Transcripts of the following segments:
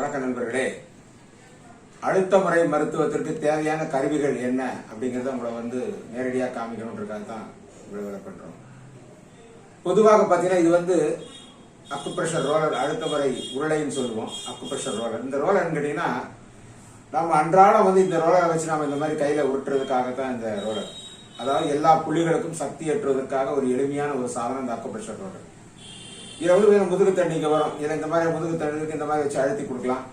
வணக்கம் நண்பர்களே. அழுத்த முறை மருத்துவத்திற்கு தேவையான கருவிகள் என்ன அப்படிங்கறத உங்களை வந்து நேரடியாக காமிக்கணுன்றதுக்காக தான் விளம்பரம் பண்றோம். பொதுவாக பார்த்தீங்கன்னா இது வந்து அக்குப்ரெஷர் ரோலர் அழுத்த முறை உருளைன்னு சொல்லுவோம் அக்குப்ரெஷர் ரோலர் இந்த ரோலர்னு கேட்டீங்கன்னா நம்ம அன்றாடம் வந்து இந்த ரோலரை வச்சு நம்ம இந்த மாதிரி கையில உருட்டுறதுக்காக தான் இந்த ரோலர் அதாவது எல்லா புள்ளிகளுக்கும் சக்தி ஏற்றுவதற்காக ஒரு எளிமையான ஒரு சாதனம் இந்த அக்குப்ரெஷர் ரோலர் இதை வந்து முதுகு தண்ணிக்கு வரும். இதை இந்த மாதிரி முதுகு தண்ணிக்கு இந்த மாதிரி வச்சு அழுத்தி கொடுக்கலாம்.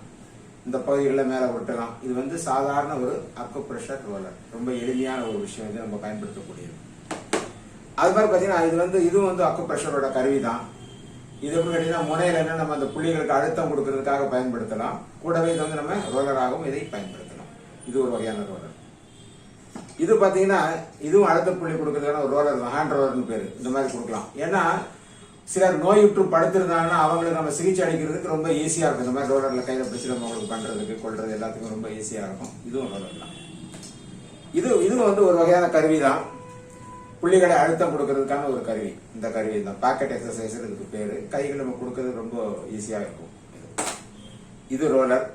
இந்த பகுதிகளில் மேலே விட்டலாம் இது வந்து சாதாரண ஒரு அக்குப்ரெஷர் ரோலர் ரொம்ப எளிமையான ஒரு விஷயம். இது நம்ம பயன்படுத்தக்கூடியது. அது மாதிரி பார்த்தீங்கன்னா இது வந்து இதுவும் வந்து அக்குப்ரெஷரோட கருவி தான் இது எப்படி கேட்டீங்கன்னா முனையில என்ன நம்ம அந்த புள்ளிகளுக்கு அழுத்தம் கொடுக்கறதுக்காக பயன்படுத்தலாம். கூடவே இது வந்து நம்ம ரோலராகவும் இதை பயன்படுத்தலாம். இது ஒரு வகையான ரோலர் இது பார்த்தீங்கன்னா இதுவும் அழுத்த புள்ளி கொடுக்கறதுக்கான ஒரு ரோலர் தான். ஹேண்ட் ரோலர்னு பேர். இந்த மாதிரி கொடுக்கலாம். ஏன்னா சிலர் நோயுற்று படுத்திருந்தாங்கன்னா அவங்களுக்கு நம்ம சிகிச்சை அளிக்கிறதுக்கு ரொம்ப ஈஸியா இருக்கும். இந்த மாதிரி ரோலரில் கையில பிடிச்சி நம்ம அவங்களுக்கு பண்றதுக்கு கொள்றது எல்லாத்துக்கும் ரொம்ப ஈஸியா இருக்கும். இதுவும் ரோலர் தான் இது இதுவும் வந்து ஒரு வகையான கருவி தான் புள்ளிகளை அழுத்தம் கொடுக்கறதுக்கான ஒரு கருவி. இந்த கருவி தான் பாக்கெட் எக்ஸசைஸ் இதுக்கு பேரு. கைகள் நம்ம கொடுக்கறது ரொம்ப ஈஸியா இருக்கும். இது ரோலர்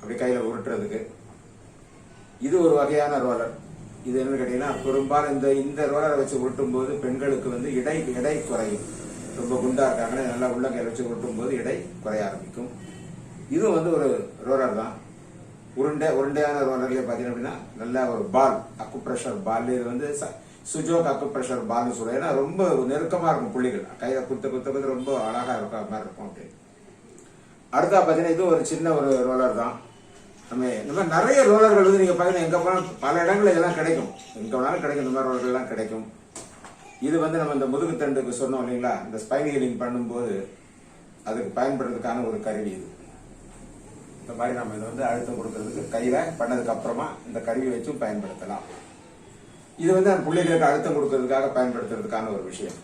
அப்படி கையில உருட்டுறதுக்கு. இது ஒரு வகையான ரோலர் இது என்ன கேட்டீங்கன்னா பெரும்பாலும் இந்த இந்த ரோலரை வச்சு உருட்டும் போது பெண்களுக்கு வந்து இடை எடை குறையும். ரொம்ப குண்டா இருக்காங்கன்னா நல்லா உள்ளங்கையில வச்சு உருட்டும் போது எடை குறைய ஆரம்பிக்கும். இது வந்து ஒரு ரோலர் தான். உருண்டை உருண்டையான ரோலர்லயே பாத்தீங்கன்னா அப்படின்னா நல்ல ஒரு பால் அக்கு பிரஷர் பால் இது வந்து ச- சுஜோக் அக்கு பிரஷர் பால்னு சொல்லுவோம் ஏன்னா ரொம்ப நெருக்கமா இருக்கும் புள்ளிகள். கையில் குத்த குத்த குத்து ரொம்ப அழகா இருக்கும் மாதிரி இருக்கும் அப்படி அடுத்தா பாத்தீங்கன்னா இது ஒரு சின்ன ஒரு ரோலர் தான். நம்ம இந்த மாதிரி நிறைய ரோலர்கள் வந்து நீங்க பாத்தீங்கன்னா எங்க போனாலும் பல இடங்கள்ல இதெல்லாம் கிடைக்கும். எங்க வேணாலும் கிடைக்கும். இந்த மாதிரி ரோலர்கள்லாம் கிடைக்கும். இது வந்து நம்ம இந்த முதுகு தண்டுக்கு சொன்னோம் இல்லைங்களா? இந்த ஸ்பைன் ஹீலிங் பண்ணும்போது அதுக்கு பயன்படுறதுக்கான ஒரு கருவி இது. இந்த மாதிரி நம்ம இதை வந்து அழுத்தம் கொடுக்கறதுக்கு கையில பண்ணதுக்கு அப்புறமா இந்த கருவி வச்சும் பயன்படுத்தலாம். இது வந்து அந்த பிள்ளைகளுக்கு அழுத்தம் கொடுக்கறதுக்காக பயன்படுத்துறதுக்கான ஒரு விஷயம்.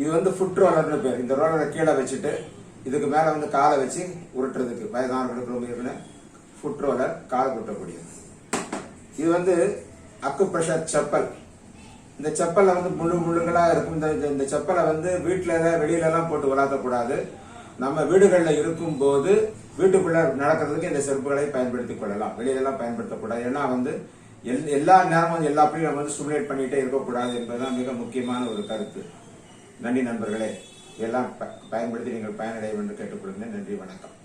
இது வந்து ஃபுட் ரோலர்னு பேர். இந்த ரோலரை கீழே வச்சுட்டு இதுக்கு மேல வந்து காலை வச்சு உருட்டுறதுக்கு வயதானவர்களுக்கு ரொம்ப இருக்குன்னு ஃபுட் ரோலர் கால் குட்டக்கூடியது. இது வந்து அக்குப்ரஷர் செப்பல். இந்த செப்பலை வந்து முள்ளு முள்ளுங்களா இருக்கும். இந்த இந்த- செப்பலை வந்து வீட்டுல வெளியில எல்லாம் போட்டு விளாத்தக்கூடாது நம்ம வீடுகளில் இருக்கும் போது வீட்டுக்குள்ள நடக்கிறதுக்கு இந்த செருப்புகளை பயன்படுத்திக் கொள்ளலாம். வெளியில எல்லாம் பயன்படுத்தக்கூடாது. ஏன்னா வந்து எல்- எல்லா நேரமும் எல்லா பிள்ளையும் நம்ம வந்து ஸ்டிமுலேட் பண்ணிட்டே இருக்கக்கூடாது என்பதுதான் மிக முக்கியமான ஒரு கருத்து. நன்றி நண்பர்களே. இதெல்லாம் ப- பயன்படுத்தி நீங்கள் பயனடைய வேண்டும் கேட்டுக்கொள்கிறேன். நன்றி வணக்கம்.